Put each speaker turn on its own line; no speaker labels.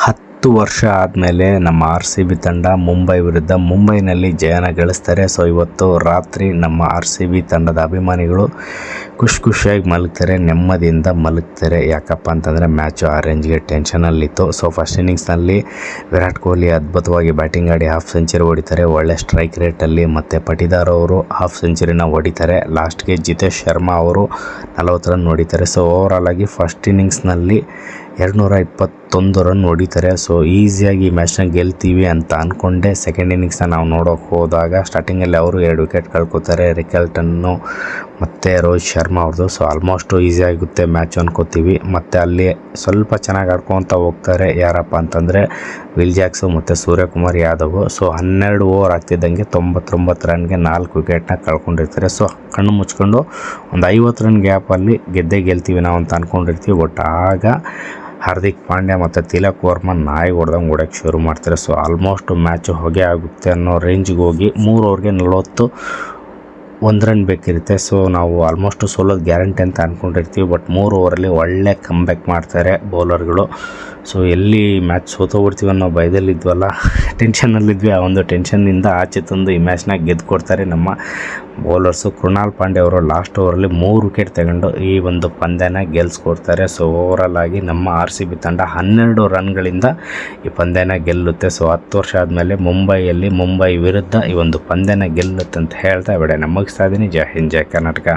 ಹತ್ತು ವರ್ಷ ಆದಮೇಲೆ ನಮ್ಮ ಆರ್ ಸಿ ಬಿ ತಂಡ ಮುಂಬೈ ವಿರುದ್ಧ ಮುಂಬೈನಲ್ಲಿ ಜಯನ ಗಳಿಸ್ತಾರೆ. ಸೊ ಇವತ್ತು ರಾತ್ರಿ ನಮ್ಮ ಆರ್ ಸಿ ಬಿ ತಂಡದ ಅಭಿಮಾನಿಗಳು ಖುಷಿ ಖುಷಿಯಾಗಿ ಮಲಗ್ತಾರೆ, ನೆಮ್ಮದಿಯಿಂದ ಮಲಗ್ತಾರೆ. ಯಾಕಪ್ಪ ಅಂತಂದರೆ ಮ್ಯಾಚು ಆ ರೇಂಜ್ಗೆ ಟೆನ್ಷನಲ್ಲಿತ್ತು ಸೊ ಫಸ್ಟ್ ಇನ್ನಿಂಗ್ಸ್ನಲ್ಲಿ ವಿರಾಟ್ ಕೊಹ್ಲಿ ಅದ್ಭುತವಾಗಿ ಬ್ಯಾಟಿಂಗ್ ಆಡಿ ಹಾಫ್ ಸೆಂಚುರಿ ಹೊಡಿತಾರೆ ಒಳ್ಳೆ ಸ್ಟ್ರೈಕ್ ರೇಟಲ್ಲಿ ಮತ್ತು ಪಟಿದಾರ್ ಅವರು ಹಾಫ್ ಸೆಂಚುರಿನ ಹೊಡಿತಾರೆ ಲಾಸ್ಟ್ಗೆ ಜಿತೇಶ್ ಶರ್ಮಾ ಅವರು ನಲವತ್ತು ರನ್ ಹೊಡಿತಾರೆ ಸೊ ಓವರಾಲ್ ಆಗಿ ಫಸ್ಟ್ ಇನ್ನಿಂಗ್ಸ್ನಲ್ಲಿ ಎರಡುನೂರ ಇಪ್ಪತ್ತೊಂದು ರನ್ ಹೊಡಿತಾರೆ ಸೊ ಈಸಿಯಾಗಿ ಈ ಮ್ಯಾಚ್ನ ಗೆಲ್ತೀವಿ ಅಂತ ಅಂದ್ಕೊಂಡೆ ಸೆಕೆಂಡ್ ಇನ್ನಿಂಗ್ಸ್ನ ನಾವು ನೋಡೋಕೆ ಹೋದಾಗ ಸ್ಟಾರ್ಟಿಂಗಲ್ಲಿ ಅವರು ಎರಡು ವಿಕೆಟ್ ಕಳ್ಕೊತಾರೆ. ರಿಕಲ್ಟನ್ನು ಮತ್ತು ರೋಹಿತ್ ಶರ್ಮಾ ಅವ್ರದ್ದು ಸೊ ಆಲ್ಮೋಸ್ಟು ಈಸಿ ಆಗುತ್ತೆ ಮ್ಯಾಚ್ ಅನ್ಕೋತೀವಿ. ಮತ್ತು ಅಲ್ಲಿ ಸ್ವಲ್ಪ ಚೆನ್ನಾಗಿ ಆಡ್ಕೊತ ಹೋಗ್ತಾರೆ ಯಾರಪ್ಪ ಅಂತಂದರೆ ವಿಲ್ ಜಾಕ್ಸು ಮತ್ತು ಸೂರ್ಯಕುಮಾರ್ ಯಾದವ್. ಸೊ ಹನ್ನೆರಡು ಓವರ್ ಆಗ್ತಿದ್ದಂಗೆ ತೊಂಬತ್ತೊಂಬತ್ತು ರನ್ಗೆ ನಾಲ್ಕು ವಿಕೆಟ್ನ ಕಳ್ಕೊಂಡಿರ್ತಾರೆ. ಸೊ ಕಣ್ಣು ಮುಚ್ಕೊಂಡು ಒಂದು ಐವತ್ತು ರನ್ ಗ್ಯಾಪಲ್ಲಿ ಗೆದ್ದೆ ಗೆಲ್ತೀವಿ ನಾವು ಅಂತ ಅಂದ್ಕೊಂಡಿರ್ತೀವಿ ಬಟ್ ಆಗ ಹಾರ್ದಿಕ್ ಪಾಂಡ್ಯ ಮತ್ತು ತಿಲಕ್ ವರ್ಮನ್ ನಾಯಿ ಹೊಡೆದಂಗೆ ಹೊಡೋಕ್ಕೆ ಶುರು ಮಾಡ್ತಾರೆ. ಸೊ ಆಲ್ಮೋಸ್ಟ್ ಮ್ಯಾಚು ಹೊಗೆ ಆಗುತ್ತೆ ಅನ್ನೋ ರೇಂಜ್ಗೆ ಹೋಗಿ ಮೂರು ಓವರ್ಗೆ ನಲವತ್ತು ಒಂದು ರನ್ ಬೇಕಿರುತ್ತೆ. ಸೊ ನಾವು ಆಲ್ಮೋಸ್ಟ್ ಸೋಲೋದು ಗ್ಯಾರಂಟಿ ಅಂತ ಅಂದ್ಕೊಂಡಿರ್ತೀವಿ ಬಟ್ ಮೂರು ಓವರಲ್ಲಿ ಒಳ್ಳೆ ಕಮ್ಬ್ಯಾಕ್ ಮಾಡ್ತಾರೆ ಬೌಲರ್ಗಳು ಸೊ ಎಲ್ಲಿ ಮ್ಯಾಚ್ ಸೋತೋಗ್ಬಿಡ್ತೀವಿ ಅನ್ನೋ ಭಯದಲ್ಲಿದ್ವಲ್ಲ ಟೆನ್ಷನ್ನಲ್ಲಿದ್ವಿ ಆ ಒಂದು ಟೆನ್ಷನ್ನಿಂದ ಆಚೆ ತಂದು ಈ ಮ್ಯಾಚ್ನ ಗೆದ್ದು ಕೊಡ್ತಾರೆ ನಮ್ಮ ಬೌಲರ್ಸು ಕೃಣಾಲ್ ಪಾಂಡೆ ಅವರು ಲಾಸ್ಟ್ ಓವರಲ್ಲಿ ಮೂರು ವಿಕೆಟ್ ತಗೊಂಡು ಈ ಒಂದು ಪಂದ್ಯನ ಗೆಲ್ಲಿಸ್ಕೊಡ್ತಾರೆ ಸೊ ಓವರಾಲ್ ಆಗಿ ನಮ್ಮ ಆರ್ ಸಿ ಬಿ ತಂಡ ಹನ್ನೆರಡು ರನ್ಗಳಿಂದ ಈ ಪಂದ್ಯನ ಗೆಲ್ಲುತ್ತೆ. ಸೊ ಹತ್ತು ವರ್ಷ ಆದಮೇಲೆ ಮುಂಬೈಯಲ್ಲಿ ಮುಂಬೈ ವಿರುದ್ಧ ಈ ಒಂದು ಪಂದ್ಯನ ಗೆಲ್ಲುತ್ತೆ ಅಂತ ಹೇಳ್ತಾ ಬಿಡ ಮುಗಿಸ್ತಾ ಇದ್ದೀನಿ. ಜೈ ಹಿಂದ್, ಜೈ ಕರ್ನಾಟಕ.